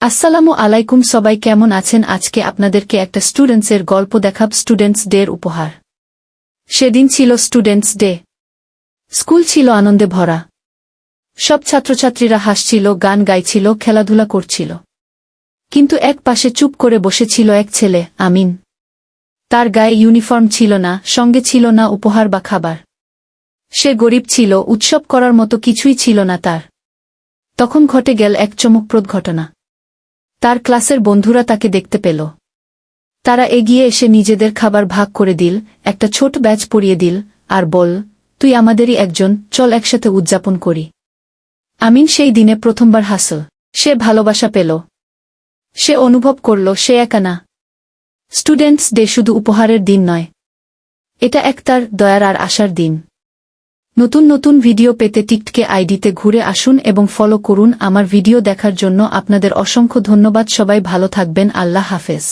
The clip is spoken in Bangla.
আসসালামু আলাইকুম, সবাই কেমন আছেন? আজকে আপনাদেরকে একটা স্টুডেন্টসের গল্প দেখাব, স্টুডেন্টস ডের উপহার। সেদিন ছিল স্টুডেন্টস ডে। স্কুল ছিল আনন্দে ভরা। সব ছাত্রছাত্রীরা হাসছিল, গান গাইছিল, খেলাধুলা করছিল। কিন্তু এক পাশে চুপ করে বসেছিল এক ছেলে, আমিন। তার গায়ে ইউনিফর্ম ছিল না, সঙ্গে ছিল না উপহার বা খাবার। সে গরিব ছিল, উৎসব করার মতো কিছুই ছিল না তার। তখন ঘটে গেল এক চমকপ্রদ ঘটনা। তার ক্লাসের বন্ধুরা তাকে দেখতে পেল। তারা এগিয়ে এসে নিজেদের খাবার ভাগ করে দিল, একটা ছোট ব্যাচ পরিয়ে দিল, আর বল, তুই আমাদেরই একজন, চল একসাথে উদযাপন করি। আমিন সেই দিনে প্রথমবার হাসল। সে ভালোবাসা পেল। সে অনুভব করল, সে একা না। স্টুডেন্টস ডে শুধু উপহারের দিন নয়। এটা এক তার দয়ার আর আশার দিন। নতুন নতুন ভিডিও পেতে টিকটকে আইডিতে ঘুরে আসুন এবং ফলো করুন আমার ভিডিও দেখার জন্য আপনাদের অসংখ্য ধন্যবাদ। সবাই ভালো থাকবেন। আল্লাহ হাফেজ।